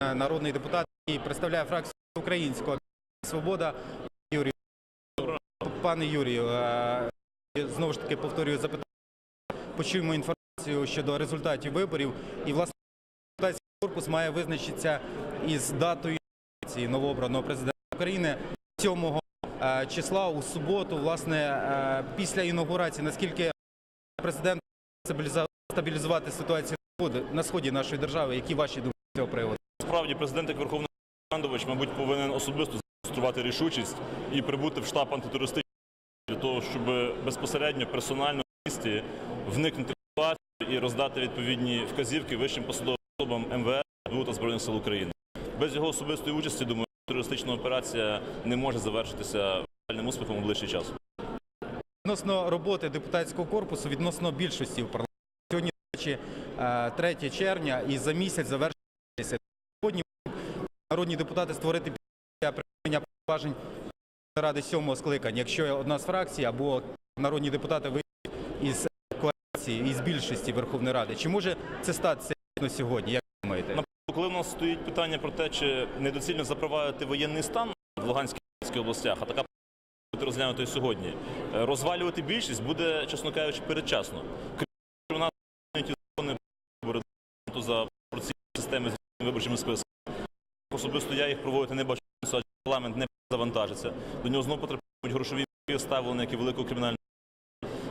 народний депутат, який представляє фракцію українського свобода. Юрій, пане Юрію, е, знову ж таки повторюю запитання. Почуємо інформацію щодо результатів виборів. І власне депутатський корпус має визначитися із датою новообраного президента України 7 е, числа у суботу. Власне, е, після інаугурації, наскільки президент стабілізувати ситуацію на сході нашої держави, які ваші думки з цього приводу? Справді, президент як Верховний Командувач, мабуть, повинен особисто демонструвати рішучість і прибути в штаб антитерористичний для того, щоб безпосередньо персонально в місті вникнути в ситуацію і роздати відповідні вказівки вищим посадовим особам МВС та Збройних сил України. Без його особистої участі, думаю, терористична операція не може завершитися реальним успіхом у ближчий час. Відносно роботи депутатського корпусу, відносно більшості в парламенті. Сьогодні, до речі, е, 3 червня і за місяць завершиться. Сьогодні народні депутати створити для припинення повноважень ради сьомого скликання. Якщо одна з фракцій або народні депутати вийдуть із коаліції, із більшості Верховної Ради, чи може це статися сьогодні? Як думаєте? Коли в нас стоїть питання про те, чи недоцільно запровадити воєнний стан в Луганській областях, а така бути розглянуто і сьогодні, е, розвалювати більшість буде, чесно кажучи, передчасно. Крім того, у нас прийняті закони вибори то за процесні системи з виборчими списками. Особисто я їх проводити не бачу, адже парламент не завантажиться. До нього знову потрапляють грошові і великого кримінального.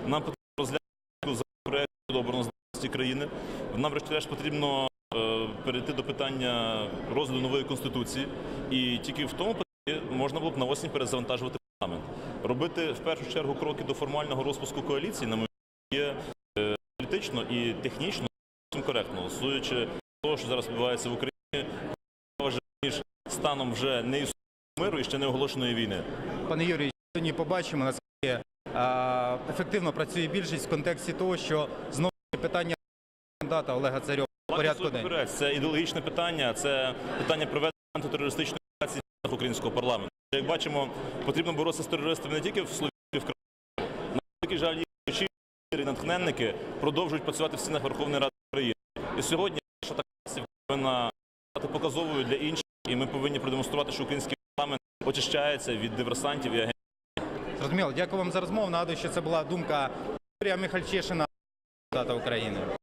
Нам потрібно розглянути законопроект до обороноздатності країни. Нам, врешті-решт, потрібно е, перейти до питання розгляду нової конституції, і тільки в тому можна було б на осінь перезавантажувати парламент. Робити в першу чергу кроки до формального розпуску коаліції, на мою є е, політично і технічно коректно, судячи того, що зараз відбувається в Україні, станом вже не існуючого миру і ще не оголошеної війни. Пане Юрію, сьогодні побачимо, наскільки ефективно працює більшість в контексті того, що знову питання кандидата Олега Царьова порядку супереч, Це ідеологічне питання, це питання проведення антитерористичної операції українського парламенту. Як бачимо, потрібно боротися з терористами не тільки в Слові, в країні. На великий жаль, очі і натхненники продовжують працювати в стінах Верховної Ради України. І сьогодні наша така повинна стати показовою для інших, і ми повинні продемонструвати, що український парламент очищається від диверсантів і агентів. Зрозуміло, дякую вам за розмову. Нагадую, що це була думка Юрія Михальчишина, депутата України.